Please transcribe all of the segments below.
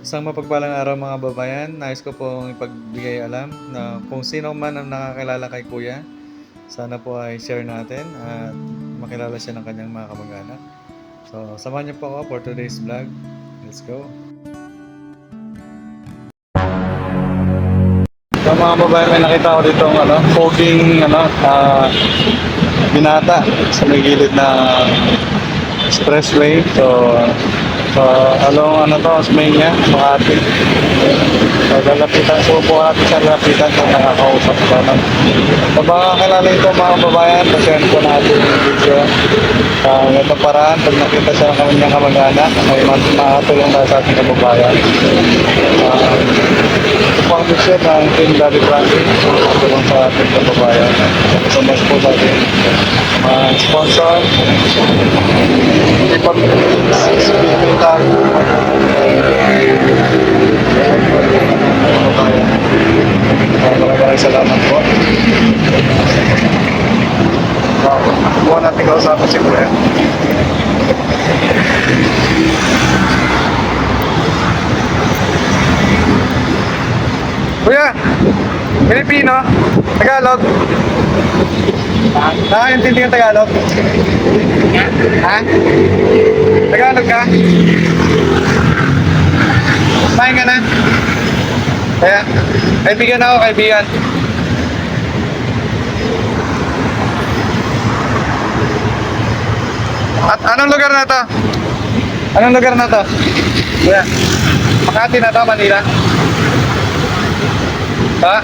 Isang mapagpalang araw mga babayan, nais ko pong ipagbigay alam na kung sino man ang nakakilala kay Kuya, sana po ay share natin at makilala siya ng kanyang mga kamag-anak. So, samahan niyo po ako for today's vlog. Let's go! So mga babae, may nakita ko dito ano, foging ano, ah, binata sa may gilid na expressway. So, so along ano to, niya, Makati. So, lalapitan, subukan natin sa lalapitan kung nakakausap ko. So, baka kilala ito mga babayan, pasyan ko natin yung video. Uh, ito paraan, pag nakita siya ng kanyang kamag-anak, may makatulong tayo sa ating kababayan. Uh, ito po ang mission ng Team Daddy Frankie, tulong sa ating kababayan. So much po sa ating mga sponsor. Hindi pa pinita. Maraming maraming salamat po. Kausapin si Kuya. Kuya, Pilipino, Tagalog. Nakakaintindi yung Tagalog? Ha? Tagalog ka? Kumain na? Kaya, kaibigan ako, kaibigan. Anong lugar na to? Anong lugar na to? Kuya, Makati na to, Manila? Ha?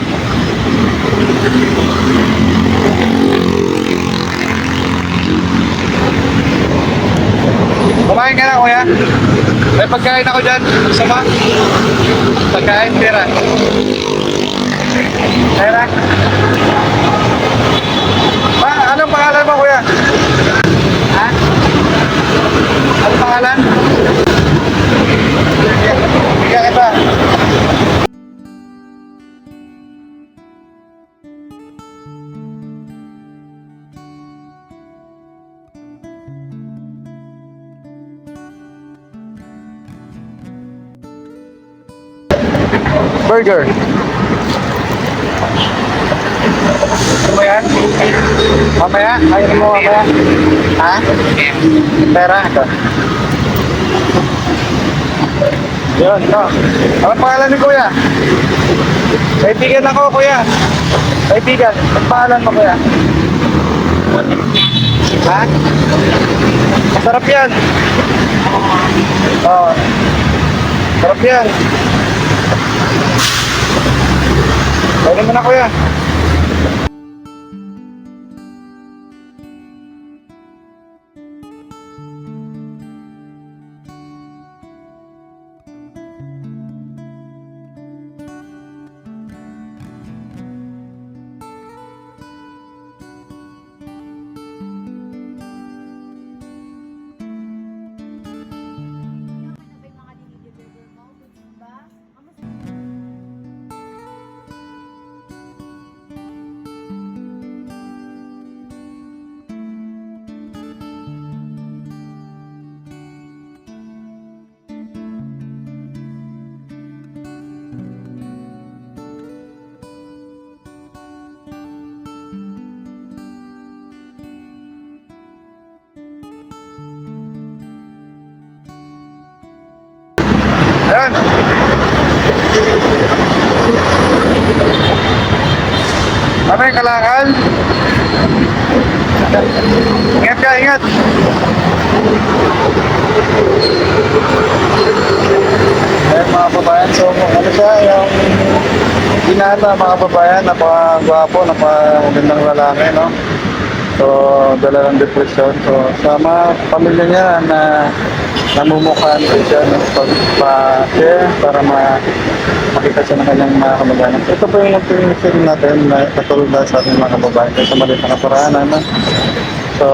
Kumain ka na, kuya? May pagkain ako dyan. Sama? Pagkain, pera. Pera? Burger. Gusto mo yan? Mamaya? Ayaw mo mamaya? Ha? Pera? Ito. Yun, ito. Ano pangalan ni Kuya? Kaibigan ako, Kuya. Kaibigan. Ano pangalan mo, Kuya? Ha? Masarap yan. Oo. Sarap yan. Pwede mo na, Kuya. Ayan. Ano yung kalakal? Ingat ka, ingat. Ayan mga babayan, so ano siya, yung binata mga babayan, napaka-gwapo, napaka-magandang lalaki, no? So, dala ng depression. So, sa mga pamilya niya na namumukhaan ko siya ng pagpa-share para ma makita siya ng kanyang mga kamag-anak. Ito po yung optimism natin na katulad na sa ating mga kababayan kaysa maliit na kaparaanan. No? So,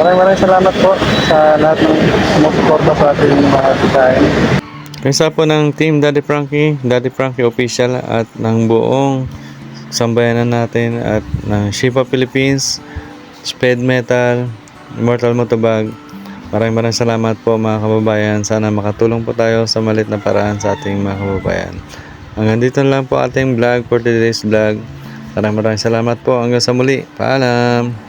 maraming maraming salamat po sa lahat ng sumusuporta sa ating mga design. Kaysa po ng Team Daddy Frankie, Daddy Frankie Official at ng buong sambayanan natin at ng Shifa Philippines, Sped Metal, Immortal Motobag, Maraming maraming salamat po mga kababayan. Sana makatulong po tayo sa malit na paraan sa ating mga kababayan. Hanggang dito lang po ating vlog for today's vlog. Maraming maraming salamat po. Hanggang sa muli. Paalam!